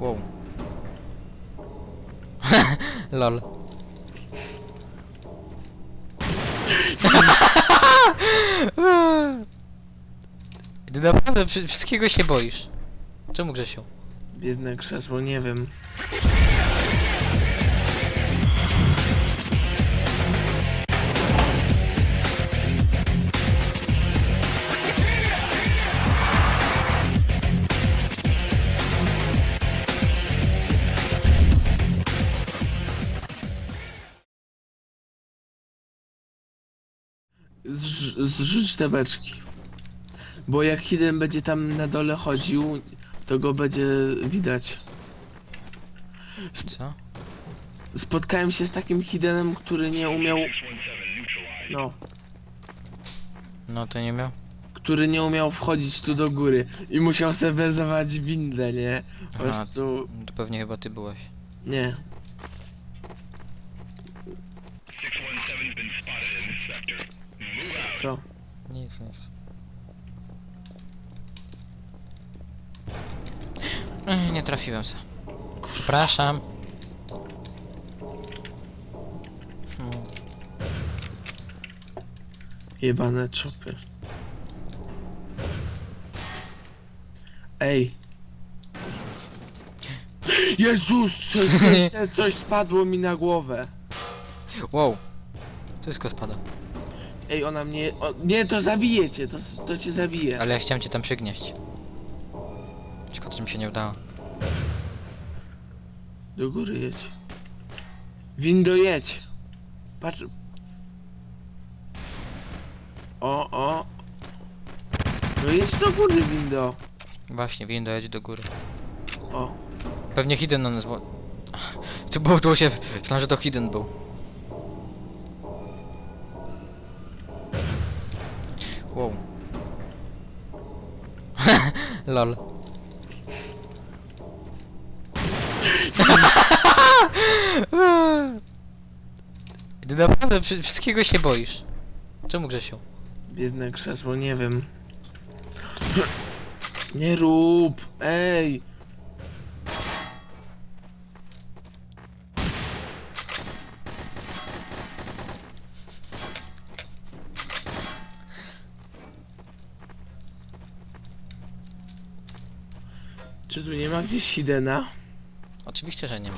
Wow. Lol. Ty naprawdę wszy- wszystkiego się boisz. Czemu Grzesiu? Biedne krzesło, nie wiem. Zrz- Zrzuć te beczki. Bo jak Hidden będzie tam na dole chodził, to go będzie widać. Co? Spotkałem się z takim Hiddenem, który nie umiał. No, No to nie miał? który nie umiał wchodzić tu do góry i musiał sobie wezować windę, nie? Po Aha. prostu. To pewnie chyba ty byłeś. Nie. Nic, nic. Ech, Nie trafiłem se. Przepraszam. Jebane czopy. Ej. Jezus! Coś, coś, coś spadło mi na głowę. Wow. Wszystko spada. Ej, ona mnie. O, nie, to zabije cię, to, to cię zabije. Ale ja chciałem cię tam przygnieść. Szkoda, że mi się nie udało. Do góry jedź. Windo jedź. Patrz. O, o. No jedź do góry, windo. Właśnie, winda jedź do góry. O. Pewnie Hidden na nas wo... Tu było, było się... Myślałem, że to Hidden był. Wow. Lol. Ty naprawdę wszy- wszystkiego się boisz. Czemu Grzesiu? Biedne krzesło, nie wiem. Nie rób. Ej. Czy tu nie ma gdzieś Hidena? Oczywiście, że nie ma.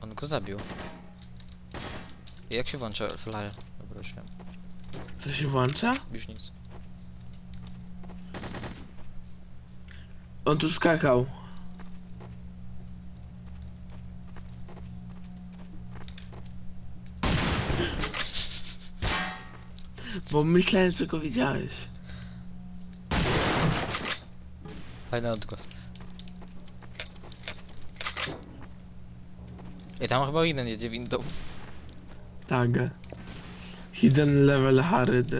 On go zabił. I jak się włącza flyer? Dobra, już wiem. To się włącza? Już nic. On tu skakał. Bo myślałem, że go widziałeś. Fajny odgłos. I tam chyba jeden jedzie windą. Tak. Hidden level Haryd.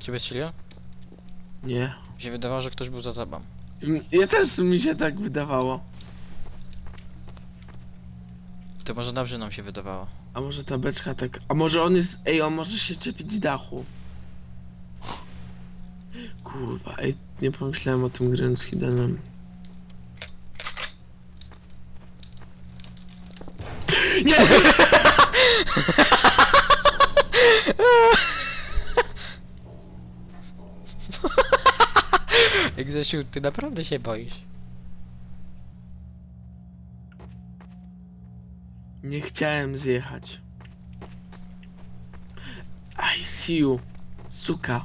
Ciebie strzeliło? Nie. Mi się wydawało, że ktoś był za tobą. Ja też mi się tak wydawało. To może dobrze nam się wydawało. A może ta beczka tak. A może on jest. Ej, on może się czepić dachu. Kurwa, ej, nie pomyślałem o tym grając z Hiddenem. Nie! Ej, Grzesiu, ty naprawdę się boisz. Nie chciałem zjechać. I see you. Suka.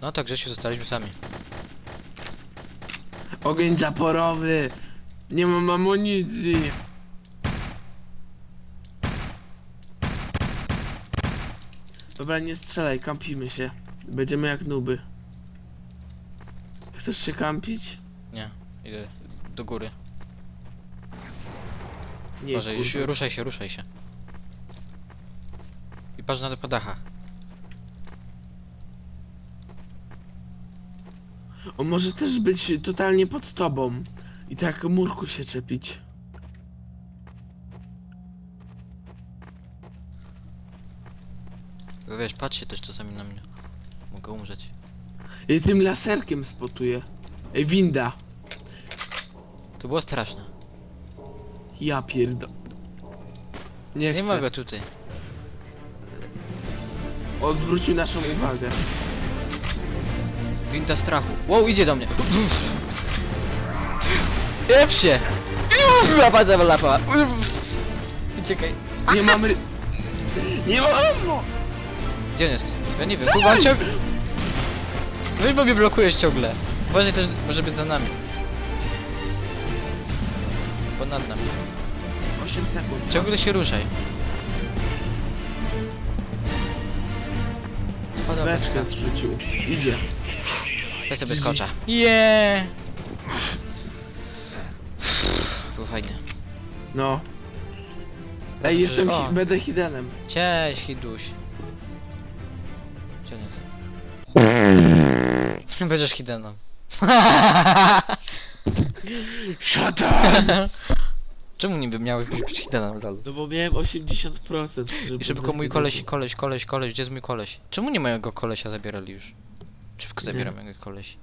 No to Grzesiu, zostaliśmy sami. Ogień zaporowy. Nie mam amunicji. Dobra, nie strzelaj, kampimy się. Będziemy jak nuby. Chcesz się kampić? Nie, idę do góry. Nie, Boże, już kurwa. ruszaj się, ruszaj się. I patrz na te podachach. On może też być totalnie pod tobą. I tak murku się czepić. Wiesz, patrzcie też czasami na mnie. Mogę umrzeć. I tym laserkiem spotuję. Ej, winda. To było straszne. Ja pierdo. Nie, Nie chcę. mogę tutaj. Odwrócił naszą uwagę. Winta strachu. Wow, idzie do mnie. Jeb się! Lapa za lapa. Uciekaj. Nie mamy... Nie mamy... Gdzie on jest? Ja nie wiem, kurwa on ciągle... Weź, bo mnie blokujesz ciągle. Uważaj też, może być za nami. Ponad nami. 8 sekund. Ciągle się ruszaj. Spada Beczkę zrzucił. Idzie. Ja sobie skocza. Yeah! Było fajnie. No. Ej, jestem... Hi o. będę hidenem. Cześć, Hiduś. Będziesz Hidenem. Up! Czemu niby miałeś być Hidenem, lol? No bo miałem 80%. żeby I szybko mój koleś, koleś, koleś, koleś, gdzie jest mój koleś? Czemu nie mojego kolesia zabierali już? Szybko Nie. zabieram jego koleś.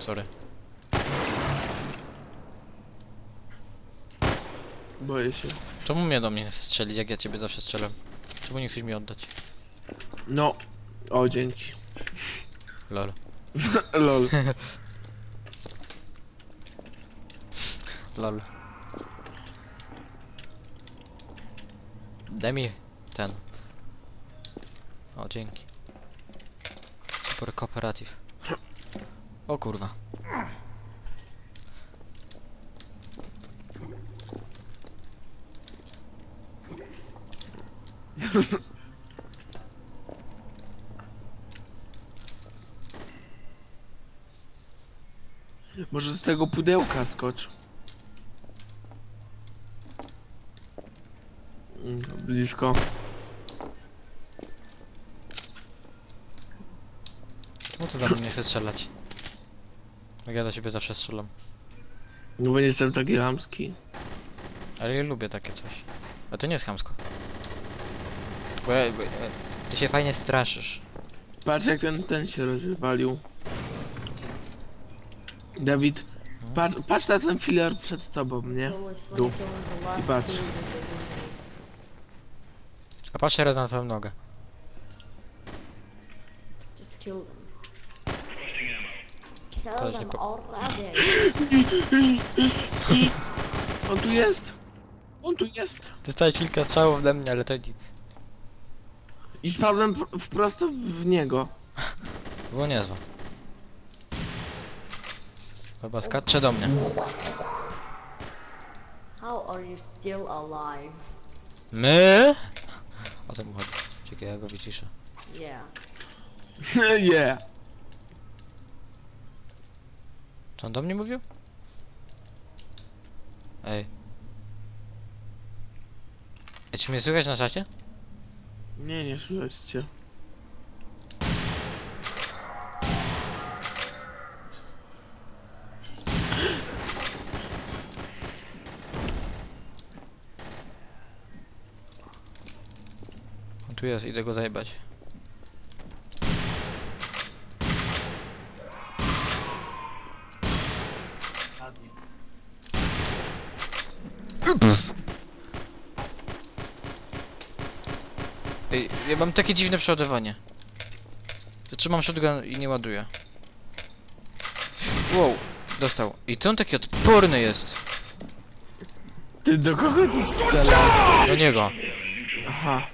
Sorry. Boję się. Czemu mnie do mnie strzelić, jak ja ciebie zawsze strzelam? Czemu nie chcesz mi oddać? No. O, dzięki. Lol. Lol. Lol. Daj mi ten. O, dzięki. Super kooperatyw. O kurwa. Może z tego pudełka skocz. Mm, Blisko. Czemu ty do mnie nie chce strzelać? Jak ja do ciebie zawsze strzelam. No bo nie jestem taki hamski. Ale ja lubię takie coś. A to nie jest chamsko. Bo, ja- bo, ja- ty się fajnie straszysz. Patrz jak ten, ten się rozwalił. Dawid, No. patrz, patrz na ten filar przed tobą, nie? Tu. I patrz. A patrz teraz na twoją nogę. Just kill them. Kill Też nie them po- already. On tu jest! On tu jest! Dostałeś kilka strzałów ode mnie, ale to nic. I spadłem pr- wprost w niego. Było niezłe. Chyba skacze do mnie. How are you still alive? My? O tym chodzi. Czekaj, ja go wyciszę. Yeah. yeah. Czy on do mnie mówił? Ej. Ej, czy mnie słychać na czacie? Nie, nie cię. On tu jest, idę go zajebać. Ej, ja mam takie dziwne przeładowanie. Zatrzymam shotgun i nie ładuję. Wow, dostał. I co on taki odporny jest? Ty do kogo ty strzelasz? Do niego. Aha.